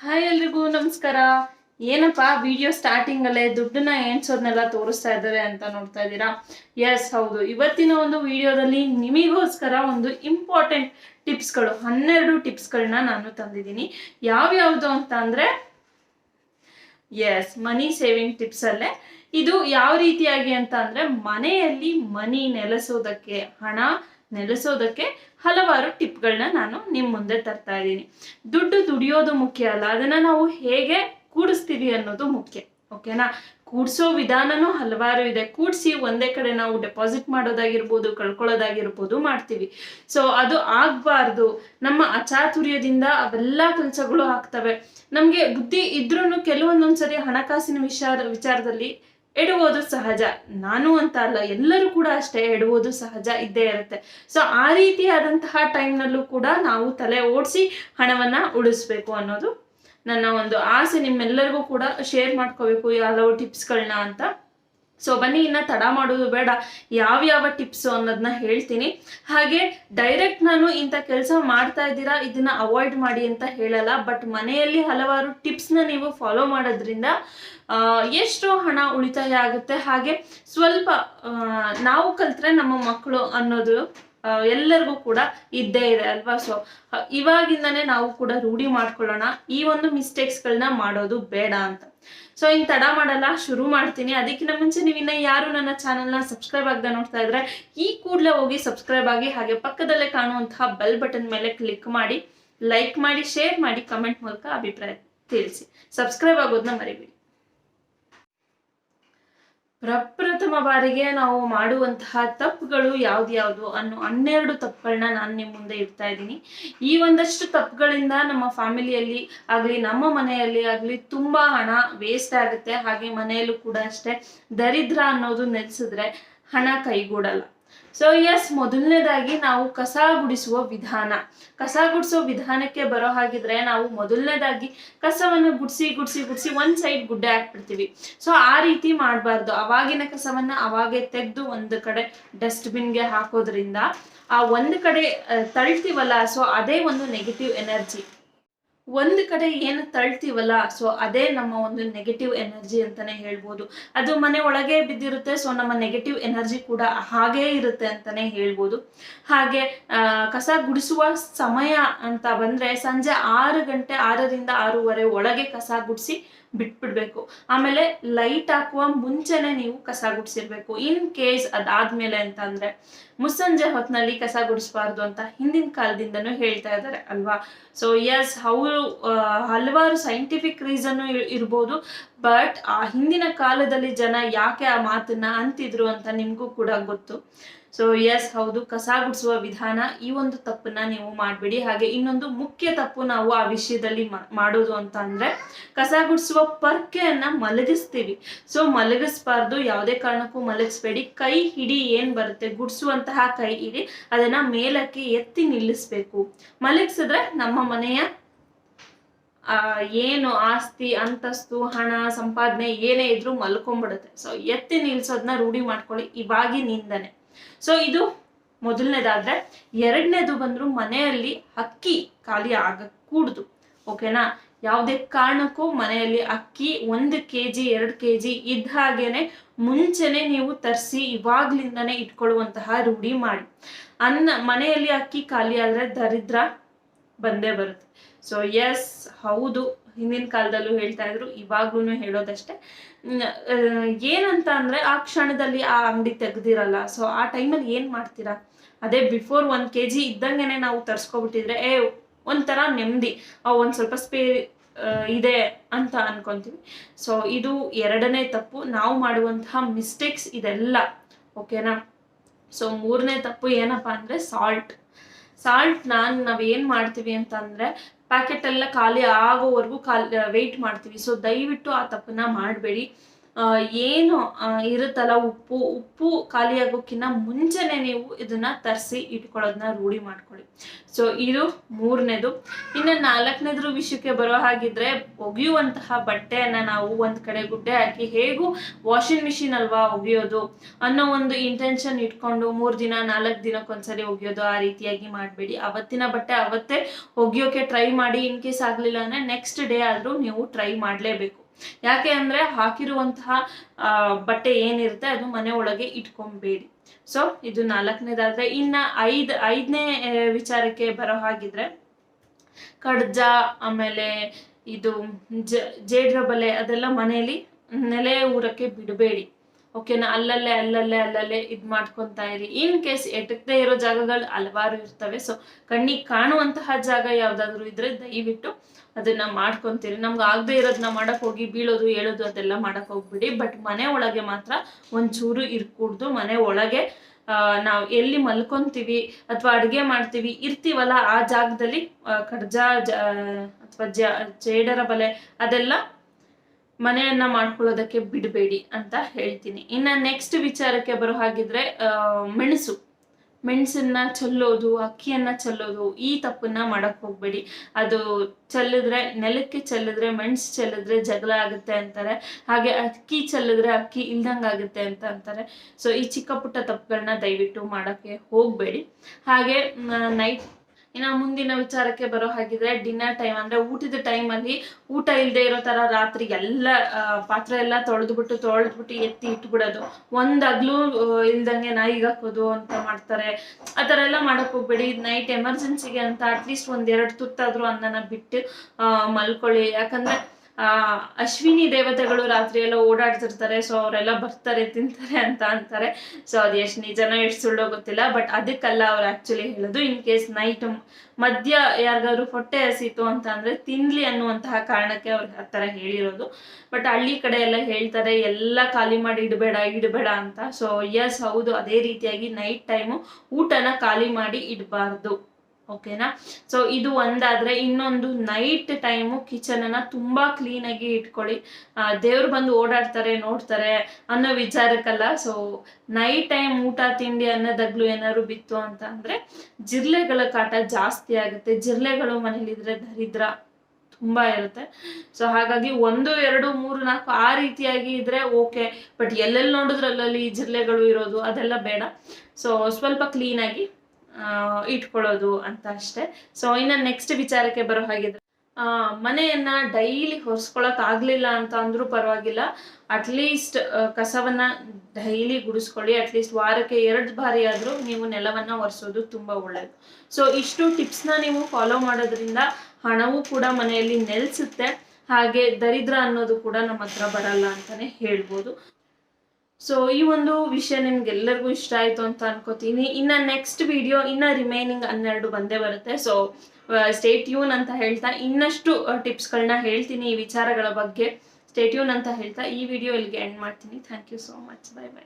Hi ಎಲ್ರಿಗೂ, ನಮಸ್ಕಾರ. ಏನಪ್ಪ ವಿಡಿಯೋ ಸ್ಟಾರ್ಟಿಂಗ್ ಅಲ್ಲೇ ದುಡ್ಡನ್ನ ಎಣ್ಸೋದ್ನೆಲ್ಲ ತೋರಿಸ್ತಾ ಇದ್ದಾರೆ ಅಂತ ನೋಡ್ತಾ ಇದ್ದೀರಾ? ಎಸ್ ಹೌದು. ಇವತ್ತಿನ ಒಂದು ವಿಡಿಯೋದಲ್ಲಿ ನಿಮಗೋಸ್ಕರ ಒಂದು ಇಂಪಾರ್ಟೆಂಟ್ ಟಿಪ್ಸ್ಗಳು ಹನ್ನೆರಡು ಟಿಪ್ಸ್ಗಳನ್ನ ನಾನು ತಂದಿದ್ದೀನಿ. ಯಾವ್ಯಾವುದು ಅಂತ ಅಂದ್ರೆ ಎಸ್ ಮನಿ ಸೇವಿಂಗ್ ಟಿಪ್ಸ್ ಅಲ್ಲೇ. ಇದು ಯಾವ ರೀತಿಯಾಗಿ ಅಂತ ಅಂದ್ರೆ, ಮನೆಯಲ್ಲಿ ಮನಿ ನೆಲೆಸೋದಕ್ಕೆ ಹಣ ನೆಲೆಸೋದಕ್ಕೆ ಹಲವಾರು ಟಿಪ್ಗಳನ್ನ ನಾನು ನಿಮ್ಮ ಮುಂದೆ ತರ್ತಾ ಇದ್ದೀನಿ. ದುಡ್ಡು ದುಡಿಯೋದು ಮುಖ್ಯ ಅಲ್ಲ, ಅದನ್ನ ನಾವು ಹೇಗೆ ಕೂಡಿಸ್ತೀವಿ ಅನ್ನೋದು ಮುಖ್ಯ, ಓಕೆನಾ? ಕೂಡ್ಸೋ ವಿಧಾನನೂ ಹಲವಾರು ಇದೆ. ಕೂಡಿಸಿ ಒಂದೇ ಕಡೆ ನಾವು ಡೆಪಾಸಿಟ್ ಮಾಡೋದಾಗಿರ್ಬೋದು, ಕಳ್ಕೊಳ್ಳೋದಾಗಿರ್ಬೋದು ಮಾಡ್ತೀವಿ. ಸೊ ಅದು ಆಗ್ಬಾರ್ದು. ನಮ್ಮ ಅಚಾತುರ್ಯದಿಂದ ಅವೆಲ್ಲ ಕೆಲಸಗಳು ಆಗ್ತವೆ. ನಮಗೆ ಬುದ್ಧಿ ಇದ್ರೂ ಕೆಲವೊಂದೊಂದ್ಸರಿ ಹಣಕಾಸಿನ ವಿಚಾರ ವಿಚಾರದಲ್ಲಿ ಎಡುವುದು ಸಹಜ. ನಾನು ಅಂತ ಅಲ್ಲ, ಎಲ್ಲರೂ ಕೂಡ ಅಷ್ಟೇ ಎಡುವುದು ಸಹಜ ಇದ್ದೇ ಇರುತ್ತೆ. ಸೊ ಆ ರೀತಿಯಾದಂತಹ ಟೈಮ್ನಲ್ಲೂ ಕೂಡ ನಾವು ತಲೆ ಓಡಿಸಿ ಹಣವನ್ನ ಉಳಿಸ್ಬೇಕು ಅನ್ನೋದು ನನ್ನ ಒಂದು ಆಸೆ. ನಿಮ್ಮೆಲ್ಲರಿಗೂ ಕೂಡ ಶೇರ್ ಮಾಡ್ಕೋಬೇಕು ಹಲವು ಟಿಪ್ಸ್ಗಳನ್ನ ಅಂತ. ಸೊ ಬನ್ನಿ, ಇನ್ನ ತಡ ಮಾಡೋದು ಬೇಡ. ಯಾವ ಯಾವ ಟಿಪ್ಸ್ ಅನ್ನೋದನ್ನ ಹೇಳ್ತೀನಿ. ಹಾಗೆ ಡೈರೆಕ್ಟ್ ನಾನು ಇಂಥ ಕೆಲಸ ಮಾಡ್ತಾ ಇದ್ದೀರಾ, ಇದನ್ನ ಅವಾಯ್ಡ್ ಮಾಡಿ ಅಂತ ಹೇಳಲ್ಲ. ಬಟ್ ಮನೆಯಲ್ಲಿ ಹಲವಾರು ಟಿಪ್ಸ್ನ ನೀವು ಫಾಲೋ ಮಾಡೋದ್ರಿಂದ ಎಷ್ಟು ಹಣ ಉಳಿತಾಯ ಆಗುತ್ತೆ. ಹಾಗೆ, ಸ್ವಲ್ಪ ನಾವು ಕಲ್ತ್ರೆ ನಮ್ಮ ಮಕ್ಕಳು ಅನ್ನೋದು ಎಲ್ಲರಿಗೂ ಕೂಡ ಇದ್ದೇ ಇದೆ ಅಲ್ವಾ? ಸೊ ಇವಾಗಿಂದನೇ ನಾವು ಕೂಡ ರೂಢಿ ಮಾಡ್ಕೊಳ್ಳೋಣ. ಈ ಒಂದು ಮಿಸ್ಟೇಕ್ಸ್ಗಳನ್ನ ಮಾಡೋದು ಬೇಡ ಅಂತ. ಸೊ ಇನ್ ತಡ ಮಾಡಲ್ಲ, ಶುರು ಮಾಡ್ತೀನಿ. ಅದಕ್ಕಿಂತ ಮುಂಚೆ ನೀವು ಇನ್ನ ಯಾರು ನನ್ನ ಚಾನಲ್ನ ಸಬ್ಸ್ಕ್ರೈಬ್ ಆಗದೆ ನೋಡ್ತಾ ಇದ್ರೆ, ಈ ಕೂಡಲೇ ಹೋಗಿ ಸಬ್ಸ್ಕ್ರೈಬ್ ಆಗಿ ಹಾಗೆ ಪಕ್ಕದಲ್ಲೇ ಕಾಣುವಂತಹ ಬೆಲ್ ಬಟನ್ ಮೇಲೆ ಕ್ಲಿಕ್ ಮಾಡಿ ಲೈಕ್ ಮಾಡಿ ಶೇರ್ ಮಾಡಿ ಕಮೆಂಟ್ ಮೂಲಕ ಅಭಿಪ್ರಾಯ ತಿಳಿಸಿ. ಸಬ್ಸ್ಕ್ರೈಬ್ ಆಗೋದನ್ನ ಮರಿಬೇಡಿ. ಪ್ರಪ್ರಥಮ ಬಾರಿಗೆ ನಾವು ಮಾಡುವಂತಹ ತಪ್ಪುಗಳು ಯಾವ್ದ್ಯಾವ್ದು ಅನ್ನೋ ಹನ್ನೆರಡು ತಪ್ಪುಗಳನ್ನ ನಾನು ನಿಮ್ಮ ಮುಂದೆ ಇಡ್ತಾ ಇದ್ದೀನಿ. ಈ ಒಂದಷ್ಟು ತಪ್ಪುಗಳಿಂದ ನಮ್ಮ ಫ್ಯಾಮಿಲಿಯಲ್ಲಿ ಆಗಲಿ, ನಮ್ಮ ಮನೆಯಲ್ಲಿ ಆಗಲಿ ತುಂಬಾ ಹಣ ವೇಸ್ಟ್ ಆಗುತ್ತೆ. ಹಾಗೆ ಮನೆಯಲ್ಲೂ ಕೂಡ ಅಷ್ಟೇ ದರಿದ್ರ ಅನ್ನೋದು ನೆಲೆಸಿದ್ರೆ ಹಣ ಕೈಗೂಡಲ್ಲ. ಸೊ ಎಸ್ ಮೊದಲನೇದಾಗಿ ನಾವು ಕಸ ಗುಡಿಸುವ ವಿಧಾನ. ಕಸ ಗುಡಿಸೋ ವಿಧಾನಕ್ಕೆ ಬರೋ ಹಾಗಿದ್ರೆ ನಾವು ಮೊದಲನೇದಾಗಿ ಕಸವನ್ನು ಗುಡಿಸಿ ಗುಡಿಸಿ ಗುಡಿಸಿ ಒಂದ್ ಸೈಡ್ ಗುಡ್ಡೆ ಹಾಕ್ಬಿಡ್ತೀವಿ. ಸೊ ಆ ರೀತಿ ಮಾಡಬಾರ್ದು. ಅವಾಗಿನ ಕಸವನ್ನ ಅವಾಗೆ ತೆಗೆದು ಒಂದು ಕಡೆ ಡಸ್ಟ್ಬಿನ್ಗೆ ಹಾಕೋದ್ರಿಂದ ಆ ಒಂದು ಕಡೆ ತಳ್ತೀವಲ್ಲ ಸೊ ಅದೇ ಒಂದು ನೆಗೆಟಿವ್ ಎನರ್ಜಿ ಒಂದು ಕಡೆ ಏನು ತಳ್ತೀವಲ್ಲ ಸೊ ಅದೇ ನಮ್ಮ ಒಂದು ನೆಗೆಟಿವ್ ಎನರ್ಜಿ ಅಂತಾನೆ ಹೇಳ್ಬೋದು. ಅದು ಮನೆ ಒಳಗೆ ಬಿದ್ದಿರುತ್ತೆ ಸೊ ನಮ್ಮ ನೆಗೆಟಿವ್ ಎನರ್ಜಿ ಕೂಡ ಹಾಗೇ ಇರುತ್ತೆ ಅಂತಾನೆ ಹೇಳ್ಬೋದು. ಹಾಗೆ ಕಸ ಗುಡಿಸುವ ಸಮಯ ಅಂತ ಬಂದ್ರೆ ಸಂಜೆ ಆರು ಗಂಟೆ ಆರರಿಂದ ಆರೂವರೆ ಒಳಗೆ ಕಸ ಗುಡಿಸಿ ಬಿಟ್ಬಿಡ್ಬೇಕು. ಆಮೇಲೆ ಲೈಟ್ ಹಾಕುವ ಮುಂಚೆನೆ ನೀವು ಕಸ ಗುಡಿಸಿರ್ಬೇಕು. ಇನ್ ಕೇಸ್ ಅದಾದ್ಮೇಲೆ ಅಂತ ಅಂದ್ರೆ ಮುಸ್ಸಂಜೆ ಹೊತ್ತಿನಲ್ಲಿ ಕಸ ಗುಡಿಸ್ಬಾರ್ದು ಅಂತ ಹಿಂದಿನ ಕಾಲದಿಂದನೂ ಹೇಳ್ತಾ ಇದ್ದಾರೆ ಅಲ್ವಾ? ಸೊ ಎಸ್ ಅವರು ಹಲವಾರು ಸೈಂಟಿಫಿಕ್ ರೀಸನ್ ಇರ್ಬೋದು. ಬಟ್ ಆ ಹಿಂದಿನ ಕಾಲದಲ್ಲಿ ಜನ ಯಾಕೆ ಆ ಮಾತನ್ನ ಅಂತಿದ್ರು ಅಂತ ನಿಮ್ಗೂ ಕೂಡ ಗೊತ್ತು. ಸೊ ಎಸ್ ಹೌದು, ಕಸ ಗುಡಿಸುವ ವಿಧಾನ ಈ ಒಂದು ತಪ್ಪನ್ನ ನೀವು ಮಾಡಬೇಡಿ. ಹಾಗೆ ಇನ್ನೊಂದು ಮುಖ್ಯ ತಪ್ಪು ನಾವು ಆ ವಿಷಯದಲ್ಲಿ ಮಾಡೋದು ಅಂತ ಅಂದ್ರೆ ಕಸ ಗುಡಿಸುವ ಪರ್ಕೆಯನ್ನ ಮಲಗಿಸ್ತೀವಿ. ಸೊ ಮಲಗಿಸ್ಬಾರ್ದು, ಯಾವುದೇ ಕಾರಣಕ್ಕೂ ಮಲಗಿಸ್ಬೇಡಿ. ಕೈ ಹಿಡಿ ಏನ್ ಬರುತ್ತೆ? ಗುಡಿಸುವಂತಹ ಕೈ ಹಿಡಿ ಅದನ್ನ ಮೇಲಕ್ಕೆ ಎತ್ತಿ ನಿಲ್ಲಿಸ್ಬೇಕು. ಮಲಗಿಸಿದ್ರೆ ನಮ್ಮ ಮನೆಯ ಏನು ಆಸ್ತಿ, ಅಂತಸ್ತು, ಹಣ, ಸಂಪಾದನೆ ಏನೇ ಇದ್ರೂ ಮಲ್ಕೊಂಡ್ಬಿಡುತ್ತೆ ಸೊ ಎತ್ತಿ ನಿಲ್ಸೋದನ್ನ ರೂಢಿ ಮಾಡ್ಕೊಳ್ಳಿ, ಇವಾಗಿನಿಂದನೇ. ಸೊ ಇದು ಮೊದಲನೇದಾದ್ರೆ, ಎರಡನೇದು ಬಂದ್ರು ಮನೆಯಲ್ಲಿ ಅಕ್ಕಿ ಖಾಲಿ ಆಗ ಕೂಡ್ದು ಓಕೆನಾ ಯಾವುದೇ ಕಾರಣಕ್ಕೂ ಮನೆಯಲ್ಲಿ ಅಕ್ಕಿ ಒಂದು ಕೆ ಜಿ ಎರಡು ಕೆ ಜಿ ಇದ್ದ ಹಾಗೇನೆ ಮುಂಚೆನೆ ನೀವು ತರಿಸಿ, ಇವಾಗ್ಲಿಂದನೇ ಇಟ್ಕೊಳ್ಳುವಂತಹ ರೂಢಿ ಮಾಡಿ. ಅನ್ನ ಮನೆಯಲ್ಲಿ ಅಕ್ಕಿ ಖಾಲಿ ಆದ್ರೆ ದರಿದ್ರ ಬಂದೇ ಬರುತ್ತೆ. ಸೊ ಎಸ್ ಹೌದು, ಹಿಂದಿನ ಕಾಲದಲ್ಲೂ ಹೇಳ್ತಾ ಇದ್ರು ಇವಾಗ್ಲೂ ಹೇಳೋದಷ್ಟೇ. ಏನಂತ ಅಂದ್ರೆ ಆ ಕ್ಷಣದಲ್ಲಿ ಆ ಅಂಗಡಿ ತೆಗ್ದಿರಲ್ಲ. ಸೊ ಆ ಟೈಮಲ್ಲಿ ಏನ್ ಮಾಡ್ತೀರಾ? ಅದೇ ಬಿಫೋರ್ ಒಂದ್ ಕೆ ಜಿ ಇದ್ದಂಗೆನೆ ನಾವು ತರ್ಸ್ಕೊಬಿಟ್ಟಿದ್ರೆ, ಏ, ಒಂಥರ ನೆಮ್ಮದಿ ಒಂದು ಸ್ವಲ್ಪ ಸ್ಪೇ ಇದೆ ಅಂತ ಅನ್ಕೊಂತೀವಿ. ಸೊ ಇದು ಎರಡನೇ ತಪ್ಪು. ನಾವು ಮಾಡುವಂತಹ ಮಿಸ್ಟೇಕ್ಸ್ ಇದೆಲ್ಲ ಓಕೆನಾ ಸೊ ಮೂರನೇ ತಪ್ಪು ಏನಪ್ಪಾ ಅಂದ್ರೆ ಸಾಲ್ಟ್ ಸಾಲ್ಟ್ ನಾನು ನಾವ್ ಏನ್ ಮಾಡ್ತೀವಿ ಅಂತ ಅಂದ್ರೆ ಪ್ಯಾಕೆಟ್ ಎಲ್ಲ ಖಾಲಿ ಆಗೋವರೆಗೂ ಖಾಲಿ ವೆಯ್ಟ್ ಮಾಡ್ತೀವಿ. ಸೊ ದಯವಿಟ್ಟು ಆ ತಪ್ಪನ್ನ ಮಾಡಬೇಡಿ. ಏನು ಇರುತ್ತಲ್ಲ ಉಪ್ಪು ಉಪ್ಪು ಖಾಲಿಯಾಗೋಕ್ಕಿಂತ ಮುಂಚೆನೆ ನೀವು ಇದನ್ನ ತರಿಸಿ ಇಟ್ಕೊಳ್ಳೋದನ್ನ ರೂಢಿ ಮಾಡ್ಕೊಳ್ಳಿ. ಸೊ ಇದು ಮೂರನೇದು. ಇನ್ನು ನಾಲ್ಕನೇದ್ರ ವಿಷಯಕ್ಕೆ ಬರೋ ಹಾಗಿದ್ರೆ ಒಗೆಯುವಂತಹ ಬಟ್ಟೆಯನ್ನ ನಾವು ಒಂದ್ ಕಡೆ ಗುಡ್ಡೆ ಹಾಕಿ ಹೇಗೂ ವಾಷಿಂಗ್ ಮಿಷಿನ್ ಅಲ್ವಾ ಒಗೆಯೋದು ಅನ್ನೋ ಒಂದು ಇಂಟೆನ್ಷನ್ ಇಟ್ಕೊಂಡು ಮೂರ್ ದಿನ, ನಾಲ್ಕು ದಿನಕ್ಕೊಂದ್ಸರಿ ಒಗೆಯೋದು ಆ ರೀತಿಯಾಗಿ ಮಾಡಬೇಡಿ. ಅವತ್ತಿನ ಬಟ್ಟೆ ಅವತ್ತೇ ಒಗೆಯೋಕೆ ಟ್ರೈ ಮಾಡಿ ಇನ್ ಕೇಸ್ ಆಗ್ಲಿಲ್ಲ ಅಂದ್ರೆ ನೆಕ್ಸ್ಟ್ ಡೇ ಆದ್ರೂ ನೀವು ಟ್ರೈ ಮಾಡಲೇಬೇಕು. ಯಾಕೆ ಅಂದ್ರೆ ಹಾಕಿರುವಂತಹ ಬಟ್ಟೆ ಏನಿರುತ್ತೆ ಅದು ಮನೆ ಒಳಗೆ ಇಟ್ಕೊಂಬೇಡಿ. ಸೊ ಇದು ನಾಲ್ಕನೇದಾದ್ರೆ, ಇನ್ನ ಐದ್, ಐದನೇ ವಿಚಾರಕ್ಕೆ ಬರೋ ಹಾಗಿದ್ರೆ, ಕಡ್ಜ, ಆಮೇಲೆ ಇದು ಜೇಡ್ರ ಬಲೆ ಅದೆಲ್ಲ ಮನೆಯಲ್ಲಿ ನೆಲೆ ಊರಕ್ಕೆ ಬಿಡಬೇಡಿ. ಓಕೆನಾ ಅಲ್ಲಲ್ಲೇ ಅಲ್ಲಲ್ಲೇ ಅಲ್ಲಲ್ಲೇ ಇದ್ ಮಾಡ್ಕೊಂತಾ ಇರಿ. ಇನ್ ಕೇಸ್ ಎಟಕದೇ ಇರೋ ಜಾಗಗಳು ಹಲವಾರು ಇರ್ತವೆ ಸೊ ಕಣ್ಣಿಗೆ ಕಾಣುವಂತಹ ಜಾಗ ಯಾವ್ದಾದ್ರು ಇದ್ರೆ ದಯವಿಟ್ಟು ಅದನ್ನ ಮಾಡ್ಕೊಂತೀರಿ. ನಮ್ಗೆ ಆಗದೆ ಇರೋದನ್ನ ಮಾಡಕ್ ಹೋಗಿ, ಬೀಳೋದು, ಹೇಳೋದು ಅದೆಲ್ಲ ಮಾಡಕ್ ಹೋಗ್ಬಿಡಿ. ಬಟ್ ಮನೆ ಒಳಗೆ ಮಾತ್ರ ಒಂಚೂರು ಇರ್ಕೂಡ್ದು. ಮನೆ ಒಳಗೆ ನಾವು ಎಲ್ಲಿ ಮಲ್ಕೊಂತೀವಿ ಅಥವಾ ಅಡುಗೆ ಮಾಡ್ತೀವಿ, ಇರ್ತೀವಲ್ಲ ಆ ಜಾಗದಲ್ಲಿ ಕಡ್ಜ ಅಥವಾ ಜೇಡರ ಬಲೆ ಅದೆಲ್ಲ ಮನೆಯನ್ನ ಮಾಡ್ಕೊಳ್ಳೋದಕ್ಕೆ ಬಿಡಬೇಡಿ ಅಂತ ಹೇಳ್ತೀನಿ. ಇನ್ನ ನೆಕ್ಸ್ಟ್ ವಿಚಾರಕ್ಕೆ ಬರೋ ಹಾಗಿದ್ರೆ ಮೆಣಸು. ಮೆಣಸನ್ನ ಚೆಲ್ಲೋದು, ಅಕ್ಕಿಯನ್ನ ಚೆಲ್ಲೋದು, ಈ ತಪ್ಪನ್ನ ಮಾಡಕ್ ಹೋಗ್ಬೇಡಿ. ಅದು ಚೆಲ್ಲಿದ್ರೆ, ನೆಲಕ್ಕೆ ಚೆಲ್ಲಿದ್ರೆ, ಮೆಣಸು ಚೆಲ್ಲಿದ್ರೆ ಜಗಳ ಆಗುತ್ತೆ ಅಂತಾರೆ. ಹಾಗೆ ಅಕ್ಕಿ ಚೆಲ್ಲಿದ್ರೆ ಅಕ್ಕಿ ಇಲ್ದಂಗ್ ಆಗುತ್ತೆ ಅಂತ ಅಂತಾರೆ. ಸೊ ಈ ಚಿಕ್ಕ ಪುಟ್ಟ ತಪ್ಪುಗಳನ್ನ ದಯವಿಟ್ಟು ಮಾಡಕ್ಕೆ ಹೋಗ್ಬೇಡಿ. ಹಾಗೆ ನೈಟ್ ಇನ್ನು ಮುಂದಿನ ವಿಚಾರಕ್ಕೆ ಬರೋ ಹಾಗಿದ್ರೆ ಡಿನ್ನರ್ ಟೈಮ್ ಅಂದ್ರೆ ಊಟದ ಟೈಮ್ ಅಲ್ಲಿ ಊಟ ಇಲ್ಲದೆ ಇರೋ ತರ ರಾತ್ರಿ ಎಲ್ಲ ಪಾತ್ರೆ ಎಲ್ಲ ತೊಳೆದ್ಬಿಟ್ಟು ತೊಳೆದ್ಬಿಟ್ಟು ಎತ್ತಿ ಇಟ್ಬಿಡೋದು. ಒಂದ್ ಅಗ್ಲು ಇಲ್ದಂಗೆ ನಾಯಿಗೆ ಹಾಕೋದು ಅಂತ ಮಾಡ್ತಾರೆ. ಆ ಥರ ಎಲ್ಲ ಮಾಡಕ್ ಹೋಗ್ಬೇಡಿ. ನೈಟ್ ಎಮರ್ಜೆನ್ಸಿಗೆ ಅಂತ ಅಟ್ಲೀಸ್ಟ್ ಒಂದ್ ಎರಡು ತುತ್ತಾದ್ರೂ ಅನ್ನನ ಬಿಟ್ಟು ಮಲ್ಕೊಳ್ಳಿ. ಯಾಕಂದ್ರೆ ಅಶ್ವಿನಿ ದೇವತೆಗಳು ರಾತ್ರಿ ಎಲ್ಲ ಓಡಾಡ್ತಿರ್ತಾರೆ ಸೊ ಅವರೆಲ್ಲ ಬರ್ತಾರೆ, ತಿಂತಾರೆ ಅಂತ ಅಂತಾರೆ. ಸೊ ಅದು ಎಷ್ಟು ನಿಜನ ಎಷ್ಟು ಸುಳ್ಳೋ ಗೊತ್ತಿಲ್ಲ ಬಟ್ ಅದಕ್ಕಲ್ಲ ಅವ್ರು ಆಕ್ಚುಲಿ ಹೇಳೋದು ಇನ್ ಕೇಸ್ ನೈಟ್ ಮಧ್ಯ ಯಾರಿಗಾದ್ರು ಹೊಟ್ಟೆ ಹಸಿತು ಅಂತ ಅಂದ್ರೆ ತಿನ್ಲಿ ಅನ್ನುವಂತಹ ಕಾರಣಕ್ಕೆ ಅವ್ರು ಆ ಥರ ಹೇಳಿರೋದು. ಬಟ್ ಹಳ್ಳಿ ಕಡೆ ಎಲ್ಲ ಹೇಳ್ತಾರೆ, ಎಲ್ಲ ಖಾಲಿ ಮಾಡಿ ಇಡಬೇಡ ಇಡಬೇಡ ಅಂತ. ಸೊ ಎಸ್ ಹೌದು, ಅದೇ ರೀತಿಯಾಗಿ ನೈಟ್ ಟೈಮು ಊಟನ ಖಾಲಿ ಮಾಡಿ ಇಡಬಾರ್ದು. ಓಕೆನಾ ಸೊ ಇದು ಒಂದಾದ್ರೆ ಇನ್ನೊಂದು ನೈಟ್ ಟೈಮು ಕಿಚನ್ ಅನ್ನ ತುಂಬಾ ಕ್ಲೀನ್ ಆಗಿ ಇಟ್ಕೊಳ್ಳಿ. ದೇವ್ರು ಬಂದು ಓಡಾಡ್ತಾರೆ, ನೋಡ್ತಾರೆ ಅನ್ನೋ ವಿಚಾರಕ್ಕಲ್ಲ. ಸೊ ನೈಟ್ ಟೈಮ್ ಊಟ ತಿಂಡಿ ಅನ್ನೋದಾಗ್ಲು ಏನಾದ್ರು ಬಿತ್ತು ಅಂತ ಅಂದ್ರೆ ಜಿರ್ಲೆಗಳ ಕಾಟ ಜಾಸ್ತಿ ಆಗುತ್ತೆ. ಜಿರ್ಲೆಗಳು ಮನೇಲಿದ್ರೆ ದರಿದ್ರ ತುಂಬಾ ಇರುತ್ತೆ. ಸೊ ಹಾಗಾಗಿ ಒಂದು, ಎರಡು, ಮೂರು, ನಾಲ್ಕು ಆ ರೀತಿಯಾಗಿ ಇದ್ರೆ ಓಕೆ ಬಟ್ ಎಲ್ಲೆಲ್ಲಿ ನೋಡಿದ್ರೆ ಅಲ್ಲಲ್ಲಿ ಜಿರ್ಲೆಗಳು ಇರೋದು ಅದೆಲ್ಲ ಬೇಡ. ಸೊ ಸ್ವಲ್ಪ ಕ್ಲೀನಾಗಿ ಇಟ್ಕೊಳ್ಳೋದು ಅಂತ ಅಷ್ಟೇ. ಸೊ ಇನ್ನು ನೆಕ್ಸ್ಟ್ ವಿಚಾರಕ್ಕೆ ಬರೋ ಹಾಗಿದ್ರೆ ಮನೆಯನ್ನ ಡೈಲಿ ಹೊರ್ಸ್ಕೊಳಕ್ ಆಗ್ಲಿಲ್ಲ ಅಂತ ಅಂದ್ರೂ ಪರವಾಗಿಲ್ಲ. ಅಟ್ಲೀಸ್ಟ್ ಕಸವನ್ನ ಡೈಲಿ ಗುಡಿಸ್ಕೊಳ್ಳಿ. ಅಟ್ಲೀಸ್ಟ್ ವಾರಕ್ಕೆ ಎರಡು ಬಾರಿ ಆದ್ರೂ ನೀವು ನೆಲವನ್ನ ಒರೆಸೋದು ತುಂಬಾ ಒಳ್ಳೇದು. ಸೊ ಇಷ್ಟು ಟಿಪ್ಸ್ನ ನೀವು ಫಾಲೋ ಮಾಡೋದ್ರಿಂದ ಹಣವೂ ಕೂಡ ಮನೆಯಲ್ಲಿ ನೆಲೆಸುತ್ತೆ. ಹಾಗೆ ದರಿದ್ರ ಅನ್ನೋದು ಕೂಡ ನಮ್ಮ ಹತ್ರ ಬರಲ್ಲ ಅಂತಾನೆ ಹೇಳ್ಬೋದು. ಸೊ ಈ ಒಂದು ವಿಷಯ ನಿಮ್ಗೆಲ್ಲರಿಗೂ ಇಷ್ಟ ಆಯ್ತು ಅಂತ ಅನ್ಕೋತೀನಿ. ಇನ್ನ ನೆಕ್ಸ್ಟ್ ವಿಡಿಯೋ ಇನ್ನ ರಿಮೈನಿಂಗ್ ಹನ್ನೆರಡು ಬಂದೇ ಬರುತ್ತೆ. ಸೊ ಸ್ಟೇಟ್ ಯೂನ್ ಅಂತ ಹೇಳ್ತಾ ಇನ್ನಷ್ಟು ಟಿಪ್ಸ್ಗಳನ್ನ ಹೇಳ್ತೀನಿ, ಈ ವಿಚಾರಗಳ ಬಗ್ಗೆ. ಸ್ಟೇಟ್ಯೂನ್ ಅಂತ ಹೇಳ್ತಾ ಈ ವಿಡಿಯೋ ಇಲ್ಲಿಗೆ ಎಂಡ್ ಮಾಡ್ತೀನಿ. Thank you so much bye bye